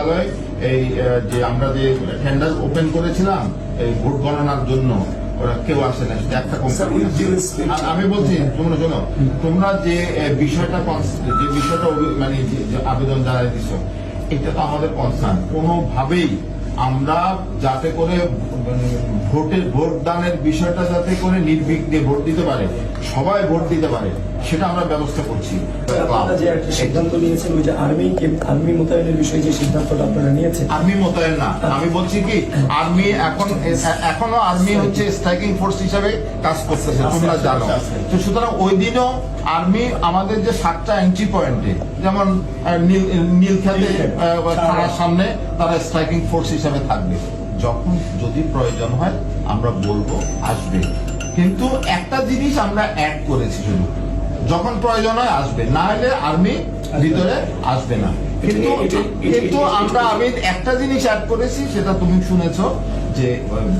বিদ্যালয় এই যে আমরা যে টেন্ডার ওপেন করেছিলাম এই ভোট গণনার জন্য ওরা কেউ আসে না শুধু একটা কোম্পানি আমি বলছি তোমরা শোনো তোমরা যে বিষয়টা যে বিষয়টা মানে আবেদন জানাই দিচ্ছ এটা তো আমাদের কনসার্ন কোনোভাবেই আমরা যাতে করে মানে, ভোটের ভোট দানের বিষয়টা যাতে করে নির্বিঘ্নে ভোট দিতে পারে সবাই ভোট দিতে পারে সেটা আমরা ব্যবস্থা করছি। আপনারা যে একটা সিদ্ধান্ত নিয়েছেন ওই যে আর্মি আর্মি মোতায়েনের বিষয়ে যে সিদ্ধান্তটা আপনারা নিয়েছেন? আর্মি মোতায়েন না। আমি বলছি কি আর্মি এখন এখনও আর্মি হচ্ছে স্ট্রাইকিং ফোর্স হিসাবে কাজ করতেছে তোমরা জানো। তো সুতরাং ওই দিনও আর্মি আমাদের যে সাতটা এন্ট্রি পয়েন্টে যেমন নীলখাতে থানার সামনে তারা স্ট্রাইকিং ফোর্স হিসাবে থাকবে। যখন যদি প্রয়োজন হয় আমরা বলব আসবে। কিন্তু একটা জিনিস আমরা অ্যাড করেছি শুধু। যখন প্রয়োজন হয় আসবে না হলে আর্মি ভিতরে আসবে না। কিন্তু কিন্তু আমরা আমি একটা জিনিস অ্যাড করেছি সেটা তুমি শুনেছো যে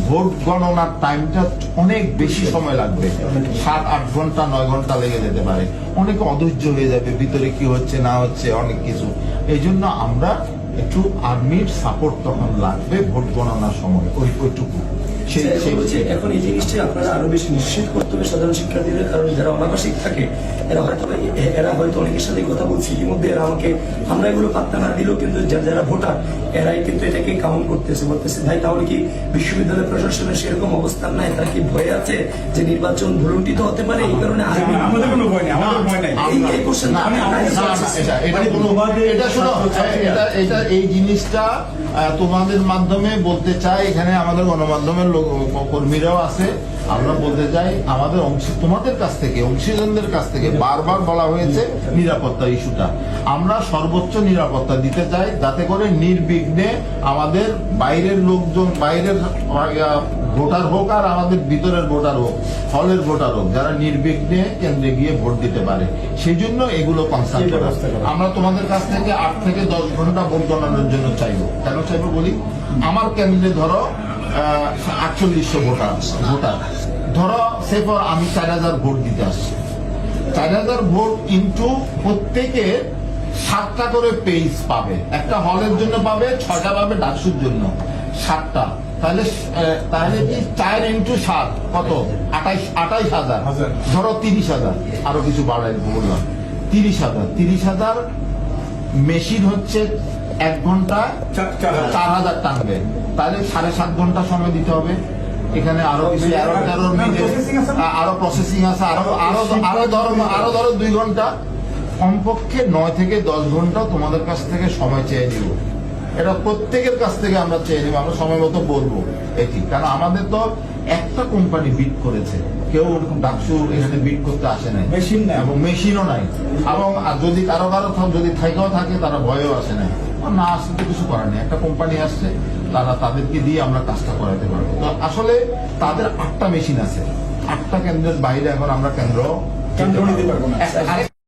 ভোট গণনার টাইমটা অনেক বেশি সময় লাগবে। সাত আট ঘণ্টা নয় ঘণ্টা লেগে যেতে পারে। অনেক অধৈর্য হয়ে যাবে ভিতরে কি হচ্ছে না হচ্ছে অনেক কিছু। এই জন্য আমরা একটু আর্মির সাপোর্ট তখন লাগবে ভোট গণনার সময় ওই ওইটুকু। এখন সেই হচ্ছে এখন এই জিনিসটা আপনারা আরও বেশি নিশ্চিত করতে হবে সাধারণ শিক্ষার্থীদের কারণ যারা অনাবাসিক থাকে এরা হয়তো এরা হয়তো অনেকের সাথে কথা বলছি ইতিমধ্যে এরা আমাকে আমরা এগুলো পাত্তা না দিলেও কিন্তু যারা ভোটার এরাই কিন্তু এটাকে কাউন্ট করতেছে বলতেছে ভাই তাহলে কি বিশ্ববিদ্যালয় প্রশাসনের সেরকম অবস্থান নাই? তারা কি ভয়ে আছে যে নির্বাচন ভুলুন্ঠিত হতে পারে? এই কারণে আমাদের কোনো ভয় নেই আমাদের ভয় নাই। এই- এই question টা না, আমি- না, আমি- না, না, এটা- এটা এটা এই জিনিসটা তোমাদের মাধ্যমে বলতে চাই, এখানে আমাদের গণমাধ্যমের কর্মীরাও আছে। আমরা বলতে চাই, আমাদের অংশী, তোমাদের কাছ থেকে, অংশীজনদের কাছ থেকে বারবার বলা হয়েছে নিরাপত্তা ইস্যুটা। আমরা সর্বোচ্চ নিরাপত্তা দিতে চাই, যাতে করে নির্বিঘ্নে আমাদের বাইরের লোকজন, বাইরের ভোটার হোক আর আমাদের ভিতরের ভোটার হোক হলের ভোটার হোক যারা নির্বিঘ্নে কেন্দ্রে গিয়ে ভোট দিতে পারে সেই জন্য এগুলো কনসার্ন করা। আমরা তোমাদের কাছ থেকে আট থেকে দশ ঘণ্টা ভোট গণনার জন্য চাইব। কেন চাইব বলি? আমার কেন্দ্রে ধরো আটচল্লিশশো ভোটার ভোটার। ধরো সে পর আমি চার হাজার ভোট দিতে আসছি। চার হাজার ভোট ইন্টু প্রত্যেকে সাতটা করে পেজ পাবে। একটা হলের জন্য পাবে ছয়টা পাবে ডাকসুর জন্য। সাতটা। তাহলে তাহলে কি চার ইন্টু সাত? কত? আঠাইশ আঠাইশ হাজার। ধরো তিরিশ হাজার। আরও কিছু বাড়াই বললাম। তিরিশ হাজার। তিরিশ হাজার মেশিন হচ্ছে এক ঘণ্টা চার- হাজার। টানবে। তাহলে সাড়ে সাত ঘণ্টা সময় দিতে হবে। এখানে আরও কিছু তেরো মিনিট? আরও প্রসেসিং আছে। আরও আরও আরও ধরো আরও ধরো দুই ঘণ্টা। কমপক্ষে নয় থেকে দশ ঘণ্টা তোমাদের কাছ থেকে সময় চেয়ে নিব। এটা প্রত্যেকের কাছ থেকে আমরা চেয়ে নিব আমরা সময় মতো বলব এটি। কারণ আমাদের তো একটা কোম্পানি বিট করেছে। কেউ ডাকসু এখানে বিট করতে আসে নাই। Machine নাই। এবং মেশিনও নাই। এবং যদি কারও কারও যদি থাইকাও থাকে তারা ভয়েও আসে নাই। না আসলে তো কিছু করার নেই। একটা কোম্পানি আসছে তারা তাদেরকে দিয়ে আমরা কাজটা করাতে পারব। তো আসলে তাদের আটটা মেশিন আছে। আটটা কেন্দ্রের বাইরে এখন আমরা কেন্দ্র কেন্দ্র নিতে পারব না।